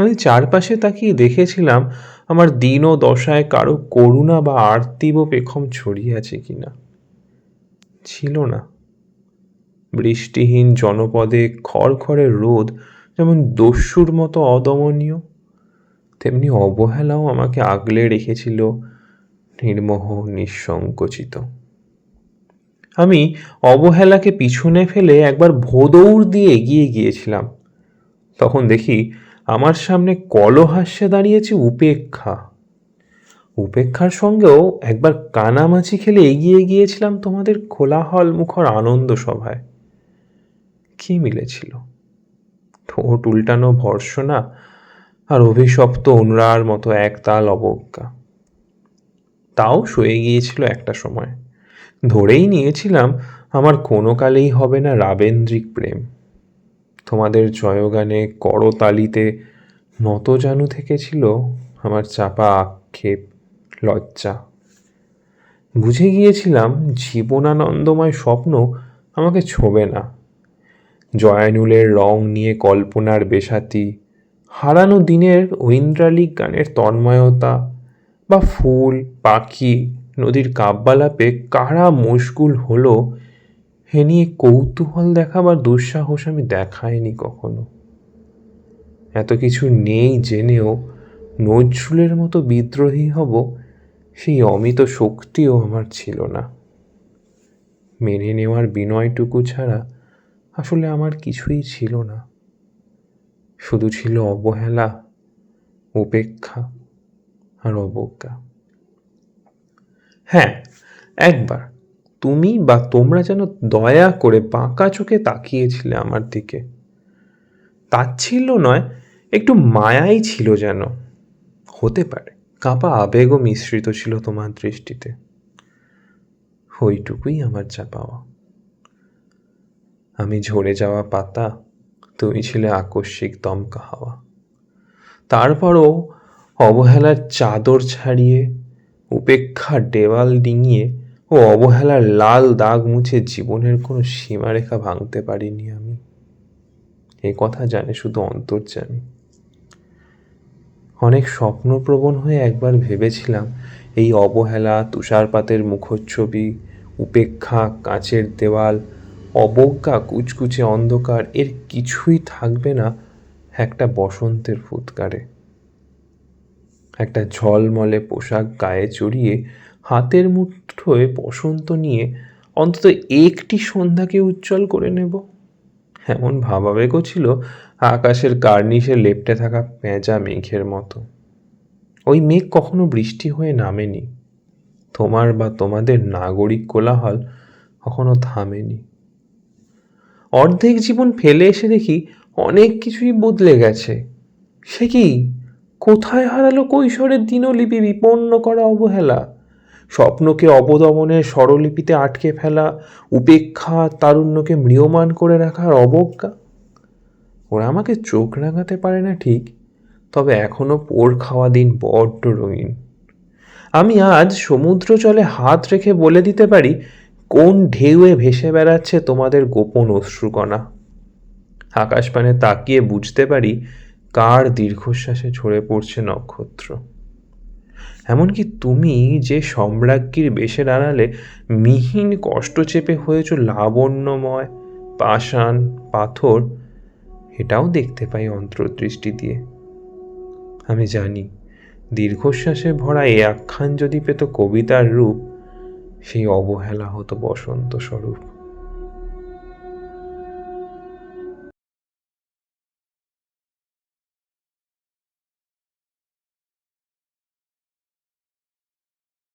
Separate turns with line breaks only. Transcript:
আমি চারপাশে তাকিয়ে দেখেছিলাম আমার দিন ও দশায় কারও করুণা বা আর্তিব পেখম ছড়িয়ে আছে কিনা। ছিল না। বৃষ্টিহীন জনপদে খড়খড়ে রোদ যেমন দস্যুর মতো অদমনীয়, তেমনি অবহেলাও আমাকে আগলে রেখেছিল নির্মোহ, নিঃসংকোচিত। আমি অবহেলাকে পিছনে ফেলে একবার ভোদৌড় দিয়ে এগিয়ে গিয়েছিলাম। তখন দেখি আমার সামনে কলহাস্যে দাঁড়িয়েছে উপেক্ষা। উপেক্ষার সঙ্গেও একবার কানামাছি খেলে এগিয়ে গিয়েছিলাম তোমাদের খোলাহল মুখর আনন্দ সভায়। কি মিলেছিল? ঠোঁট উল্টানো ভর্সনা আর অভিশপ্ত অনুরার মতো একতাল অবজ্ঞা। তাও সয়ে গিয়েছিল একটা সময়। ধরেই নিয়েছিলাম, আমার কোনো কালেই হবে না রাবেন্দ্রিক প্রেম। তোমাদের জয়গানে করতালিতে নতজানু থেকেছিল আমার চাপা আক্ষেপ, লজ্জা। বুঝে গিয়েছিলাম জীবনানন্দময় স্বপ্ন আমাকে ছোবে না। জয়ানুলের রং নিয়ে কল্পনার বেসাতি হারানো দিনের ঐন্দ্রালিক গানের তন্ময়তা, বা ফুল, পাখি, নদীর কাব্যালাপে কারা মশগুল হলো হে নিয়ে কৌতূহল দেখাবার দুঃসাহস আমি দেখাইনি কখনো। এত কিছু নেই জেনেও নজরুলের মতো বিদ্রোহী হব সেই অমিত শক্তিও আমার ছিল না। মেনে নেওয়ার বিনয়টুকু ছাড়া আসলে আমার কিছুই ছিল না। শুধু ছিল অবহেলা, উপেক্ষা আর অবজ্ঞা। হ্যাঁ একবার তুমি বা তোমরা যেন দয়া করে বাঁকা চোখে তাকিয়েছিলে আমার দিকে। তাচ্ছিল্য নয়, একটু মায়াই ছিল যেন। হতে পারে, কাঁপা আবেগও মিশ্রিত ছিল তোমার দৃষ্টিতে। ওইটুকুই আমার যা পাওয়া। আমি ঝরে যাওয়া পাতা, তুমি ছিলে আকস্মিক দমকা হাওয়া। তারপরও অবহেলার চাদর ছাড়িয়ে উপেক্ষার দেওয়াল ডিঙিয়ে ও অবহেলার লাল দাগ মুছে জীবনের কোনো সীমারেখা ভাঙতে পারিনি আমি। এ কথা জানে শুধু অন্তর্জামী অনেক স্বপ্নপ্রবণ হয়ে একবার ভেবেছিলাম, এই অবহেলা, তুষারপাতের মুখচ্ছবি, উপেক্ষা, কাঁচের দেওয়াল, অবজ্ঞা, কুচকুচে অন্ধকার, এর কিছুই থাকবে না একটা বসন্তের ফুৎকারে। একটা ঝলমলে পোশাক গায়ে চড়িয়ে হাতের মুঠোয় বসন্ত নিয়ে অন্তত একটি সন্ধ্যাকে উজ্জ্বল করে নেব। এমন ভাবাবেগও ছিল আকাশের কার্নিশে লেপটে থাকা পেঁজা মেঘের মতো। ওই মেঘ কখনো বৃষ্টি হয়ে নামেনি। তোমার বা তোমাদের নাগরিক কোলাহল কখনো থামেনি। অর্ধেক জীবন ফেলে এসে দেখি অনেক কিছুই বদলে গেছে। সে কি? কোথায় হারালো কৈশোরের দিনলিপি বিপন্ন করা অবহেলা? স্বপ্নকে অবদমনের স্বরলিপিতে আটকে ফেলা, উপেক্ষা তারুণ্যকে ম্রিয়মান করে রাখার অবজ্ঞা? ওরা আমাকে চোখ রাঙাতে পারে না ঠিক, তবে এখনও পোড় খাওয়া দিন বড্ড রঙিন। আমি আজ সমুদ্র জলে হাত রেখে বলে দিতে পারি, কোন ঢেউয়ে ভেসে বেড়াচ্ছে তোমাদের গোপন অশ্রুকণা? আকাশপানে তাকিয়ে বুঝতে পারি, কার দীর্ঘশ্বাসে ঝরে পড়ছে নক্ষত্র। এমনকি তুমি যে সম্রাজ্ঞীর বেশের আড়ালে মিহিন কষ্ট চেপে হয়েছ লাবণ্যময়, পাষাণ, পাথর, এটাও দেখতে পাই অন্তর্দৃষ্টি দিয়ে। আমি জানি, দীর্ঘশ্বাসে ভরা এ আখ্যান যদি পেত কবিতার রূপ, সেই অবহেলা হতো বসন্ত স্বরূপ।